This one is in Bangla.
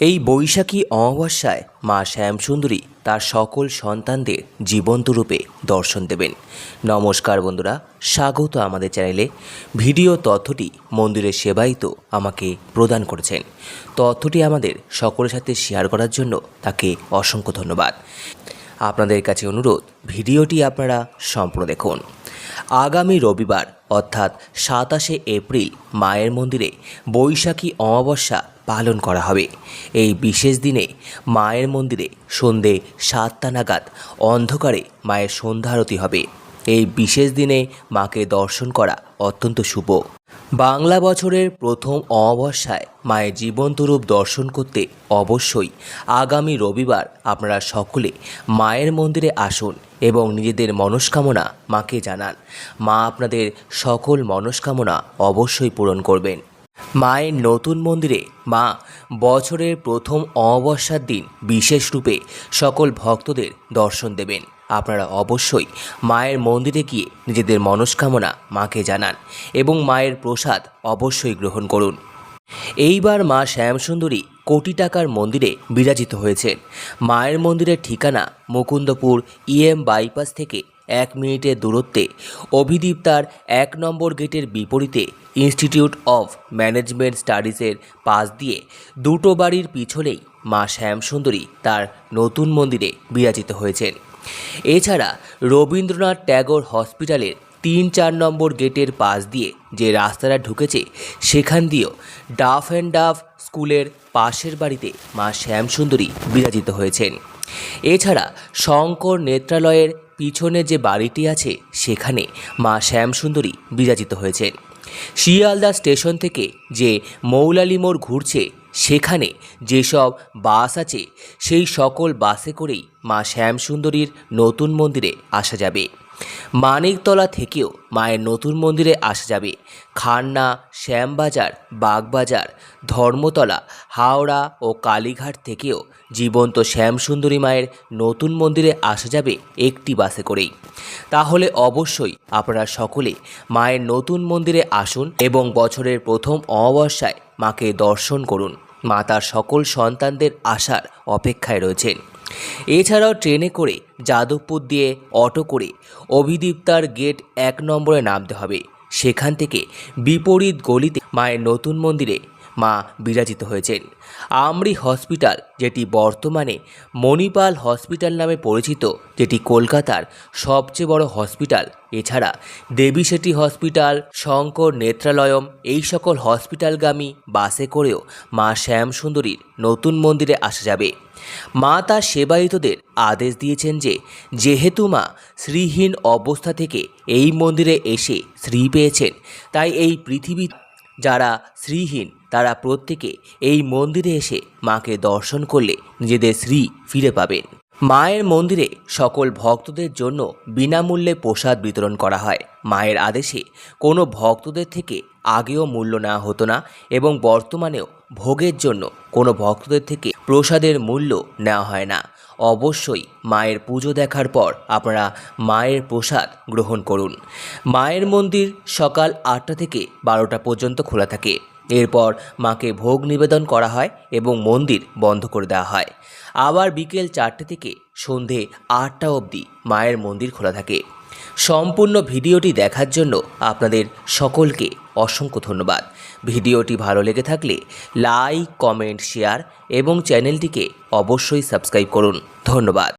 এই বৈশাখী অমাবস্যায় মা শ্যামসুন্দরী তার সকল সন্তানদের জীবন্ত রূপে দর্শন দেবেন। নমস্কার বন্ধুরা, স্বাগত আমাদের চ্যানেলে। ভিডিও তথ্যটি মন্দিরের সেবাই তো আমাকে প্রদান করেছেন। তথ্যটি আমাদের সকলের সাথে শেয়ার করার জন্য তাকে অসংখ্য ধন্যবাদ। আপনাদের কাছে অনুরোধ, ভিডিওটি আপনারা সম্পূর্ণ দেখুন। আগামী রবিবার, অর্থাৎ সাতাশে এপ্রিল, মায়ের মন্দিরে বৈশাখী অমাবস্যা পালন করা হবে। এই বিশেষ দিনে মায়ের মন্দিরে সন্ধে সাতটা নাগাদ অন্ধকারে মায়ের সন্ধ্যারতি হবে। এই বিশেষ দিনে মাকে দর্শন করা অত্যন্ত শুভ। বাংলা বছরের প্রথম অমাবস্যায় মায়ের জীবন্ত রূপ দর্শন করতে অবশ্যই আগামী রবিবার আপনারা সকলে মায়ের মন্দিরে আসুন এবং নিজেদের মনস্কামনা মাকে জানান। মা আপনাদের সকল মনস্কামনা অবশ্যই পূরণ করবেন। মায়ের নতুন মন্দিরে মা বছরের প্রথম অমাবস্যার দিন বিশেষ রূপে সকল ভক্তদের দর্শন দেবেন। আপনারা অবশ্যই মায়ের মন্দিরে গিয়ে নিজেদের মনস্কামনা মাকে জানান এবং মায়ের প্রসাদ অবশ্যই গ্রহণ করুন। এইবার মা শ্যামসুন্দরী কোটি টাকার মন্দিরে বিরাজিত হয়েছেন। মায়ের মন্দিরের ঠিকানা মুকুন্দপুর ইএম বাইপাস থেকে এক মিনিটের দূরত্বে অভিদীপ তার এক নম্বর গেটের বিপরীতে ইনস্টিটিউট অফ ম্যানেজমেন্ট স্টাডিজের পাশ দিয়ে দুটো বাড়ির পিছনেই মা শ্যামসুন্দরী তার নতুন মন্দিরে বিরাজিত হয়েছেন। এছাড়া রবীন্দ্রনাথ ট্যাগর হসপিটালের তিন চার নম্বর গেটের পাশ দিয়ে যে রাস্তাটা ঢুকেছে, সেখান দিয়েও ডাফ অ্যান্ড ডাফ স্কুলের পাশের বাড়িতে মা শ্যামসুন্দরী বিরাজিত হয়েছেন। এছাড়া শঙ্কর নেত্রালয়ের পিছনে যে বাড়িটি আছে, সেখানে মা শ্যামসুন্দরী বিরাজিত হয়েছেন। শিয়ালদা স্টেশন থেকে যে মৌলালি মোড় ঘুরছে, সেখানে যেসব বাস আছে, সেই সকল বাসে করেই মা শ্যামসুন্দরীর নতুন মন্দিরে আসা যাবে। মানিকতলা থেকেও মায়ের নতুন মন্দিরে আসা যাবে। খান্না, শ্যামবাজার, বাগবাজার, ধর্মতলা, হাওড়া ও কালীঘাট থেকেও জীবন্ত শ্যামসুন্দরী মায়ের নতুন মন্দিরে আসা যাবে একটি বাসে করেই। তাহলে অবশ্যই আপনারা সকলে মায়ের নতুন মন্দিরে আসুন এবং বছরের প্রথম অমাবস্যায় মাকে দর্শন করুন। মা তার সকল সন্তানদের আসার অপেক্ষায় রয়েছেন। এছাড়াও ট্রেনে করে যাদবপুর দিয়ে অটো করে অভিদীপ্তার গেট এক নম্বরে নামতে হবে। সেখান থেকে বিপরীত গলিতে মায়ের নতুন মন্দিরে মা বিরাজিত হয়েছেন। আমরি হসপিটাল, যেটি বর্তমানে মণিপাল হসপিটাল নামে পরিচিত, যেটি কলকাতার সবচেয়ে বড় হসপিটাল। এছাড়া দেবীশেঠি হসপিটাল, শঙ্কর নেত্রালয়ম, এই সকল হসপিটালগামী বাসে করেও মা শ্যামসুন্দরীর নতুন মন্দিরে আসা যাবে। মা তার সেবায়িতদের আদেশ দিয়েছেন যে, যেহেতু মা শ্রীহীন অবস্থা থেকে এই মন্দিরে এসে শ্রী পেয়েছেন, তাই এই পৃথিবী যারা শ্রীহীন তারা প্রত্যেকে এই মন্দিরে এসে মাকে দর্শন করলে নিজেদের শ্রী ফিরে পাবেন। মায়ের মন্দিরে সকল ভক্তদের জন্য বিনামূল্যে প্রসাদ বিতরণ করা হয়। মায়ের আদেশে কোনো ভক্তদের থেকে আগেও মূল্য নেওয়া হতো না এবং বর্তমানেও ভোগের জন্য কোনো ভক্তদের থেকে প্রসাদের মূল্য নেওয়া হয় না। অবশ্যই মায়ের পুজো দেখার পর আপনারা মায়ের প্রসাদ গ্রহণ করুন। মায়ের মন্দির সকাল আটটা থেকে বারোটা পর্যন্ত খোলা থাকে। এরপর মাকে ভোগ নিবেদন করা হয় এবং মন্দির বন্ধ করে দেওয়া হয়। আবার বিকেল চারটে থেকে সন্ধে আটটা অবধি মায়ের মন্দির খোলা থাকে। সম্পূর্ণ ভিডিওটি দেখার জন্য আপনাদের সকলকে অসংখ্য ধন্যবাদ। ভিডিওটি ভালো লেগে থাকলে লাইক, কমেন্ট, শেয়ার এবং চ্যানেলটিকে অবশ্যই সাবস্ক্রাইব করুন। ধন্যবাদ।